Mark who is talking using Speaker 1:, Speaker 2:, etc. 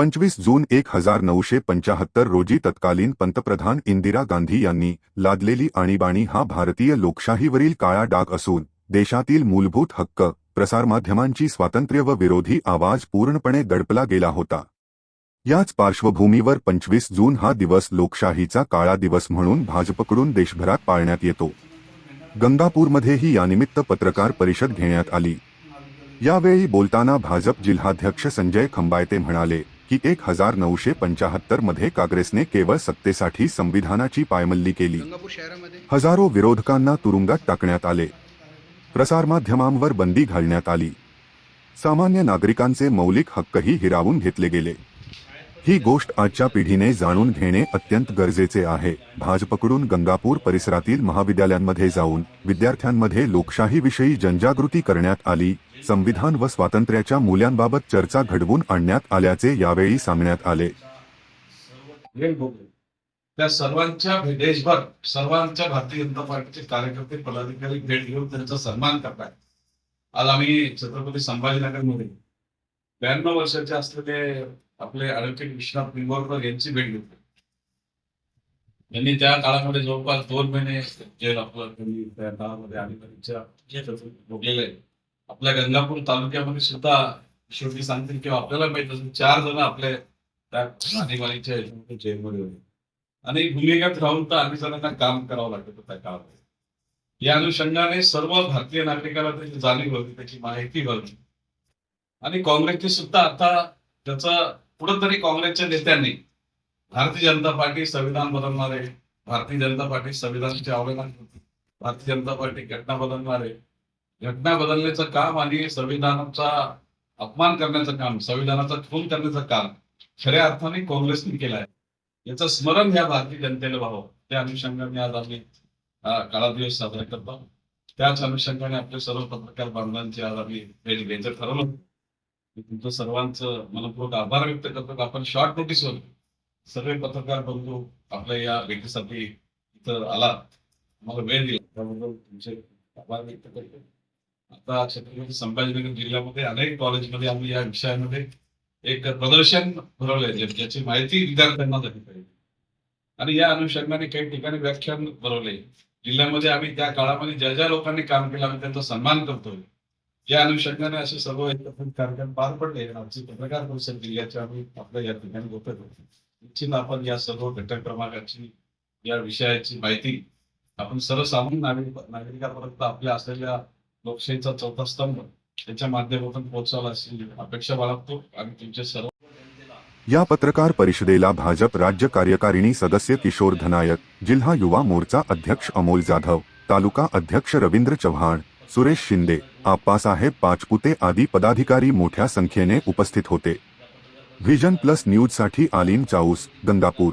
Speaker 1: पंचवीस जून एक हजार नऊशे पंचाहत्तर रोजी तत्कालीन पंतप्रधान इंदिरा गांधी यांनी लादलेली आणीबाणी हा भारतीय लोकशाहीवरील काळा डाग असून देशातील मूलभूत हक्क प्रसारमाध्यमांची स्वातंत्र्य व विरोधी आवाज पूर्णपणे दडपला गेला होता. याच पार्श्वभूमीवर पंचवीस जून हा दिवस लोकशाहीचा काळा दिवस म्हणून भाजपकडून देशभरात पाळण्यात येतो. गंगापूरमध्येही यानिमित्त पत्रकार परिषद घेण्यात आली. यावेळी बोलताना भाजप जिल्हाध्यक्ष संजय खंबायते म्हणाले की एक हजार नऊशे पंचाहत्तरमध्ये काँग्रेसने केवळ सत्तेसाठी संविधानाची पायमल्ली केली. हजारो विरोधकांना तुरुंगात टाकण्यात आले. प्रसारमाध्यमांवर बंदी घालण्यात आली. सामान्य नागरिकांचे मौलिक हक्कही हिरावून घेतले गेले. ही गोष्ट आजच्या पिढीने जाणून घेणे अत्यंत गरजेचे आहे. भाजपकडून गंगापूर परिसरातील महाविद्यालयांमध्ये जाऊन विद्यार्थ्यांमध्ये लोकशाहीविषयी जनजागृती करण्यात आली. संविधान व स्वातंत्र्याच्या मूल्यांबाबत चर्चा घडवून आणण्यात आल्याचे यावेळी सांगण्यात आले.
Speaker 2: त्या सर्वांच्या देशभर सर्वांच्या भारतीय जनता पार्टीचे कार्यकर्ते पदाधिकारी भेट घेऊन त्यांचा सन्मान करतात आज आम्ही छत्रपती संभाजीनगरमध्ये ब्याण्णव वर्षाचे असलेले आपले ऍडव्होकेट विश्वनाथ निंबोरकर यांची भेट घेतली. त्यांनी त्या काळामध्ये जवळपास दोन महिने जेल आपलं त्यांनी त्या काळामध्ये आणीबाणीच्या भोगलेलं आहे आपल्या गंगापूर तालुक्यामध्ये सुद्धा शेवटी सांगतील किंवा आपल्याला माहीत असेल चार जण आपले त्या आणीबाणीच्या जेलमध्ये होते आणि भूमिगत राहून तर अनेक जणांना काम करावं लागत होतं त्या काळामध्ये. या अनुषंगाने सर्व भारतीय नागरिकांना त्याची जाणीव होती त्याची माहिती होती आणि काँग्रेसची सुद्धा आता त्याचा कुठंतरी काँग्रेसच्या नेत्यांनी भारतीय जनता पार्टी संविधान बदलणार आहे. भारतीय जनता पार्टी संविधानाचे अवलंबन भारतीय जनता पार्टी घटना बदलणार आहे. घटना बदलण्याचं काम आणि संविधानाचा अपमान करण्याचं काम संविधानाचा खून करण्याचं काम खऱ्या अर्थाने काँग्रेसने केलं आहे याचं स्मरण ह्या भारतीय जनतेला व्हावं. त्या अनुषंगाने आज आम्ही काळा दिवस साजरा करतो. त्याच अनुषंगाने आपले सर्व पत्रकार बांधवांची आज आम्ही भेट घ्यायचं ठरवलं. मी तुमचं सर्वांचं मनपूर्वक आभार व्यक्त करतो. की आपण शॉर्ट नोटीसवर सर्व पत्रकार बंधू आपल्या या भेटीसाठी इथं आला मला वेळ दिला. त्याबद्दल तुमचे आभार व्यक्त करतो. आता छत्रपती संभाजीनगर जिल्ह्यामध्ये अनेक कॉलेजमध्ये आम्ही या विषयामध्ये एक प्रदर्शन भरवले ज्याची माहिती विद्यार्थ्यांना झाली पाहिजे. आणि या अनुषंगाने काही ठिकाणी व्याख्यान भरवले जिल्ह्यामध्ये आम्ही त्या काळामध्ये ज्या ज्या लोकांनी काम केलं आम्ही त्यांचा सन्मान करतोय. या अनुषंगाने असे सर्व एकत्रित कार्यक्रम पार पडले. आमची पत्रकार परिषद जिल्ह्याचे आम्ही आपल्या या ठिकाणी होतो निश्चित आपण या सर्व घटक क्रमांकाची या विषयाची माहिती आपण सर्वसामान्य नागरिक नागरिकांपर्यंत आपल्या असलेल्या लोकशाहीचा चौथा स्तंभ. त्याच्या माध्यमातून पोहोचावा अपेक्षा बाळगतो आणि तुमचे सर्व
Speaker 1: या पत्रकार परिषदेला भाजप राज्य कार्यकारिणी सदस्य किशोर धनायक जिल्हा युवा मोर्चा अध्यक्ष अमोल जाधव तालुका अध्यक्ष रवींद्र चव्हाण सुरेश शिंदे आप्पासाहेब पाचपुते आदी पदाधिकारी मोठ्या संख्येने उपस्थित होते. व्हिजन प्लस न्यूजसाठी आलीम चाऊस गंगापूर.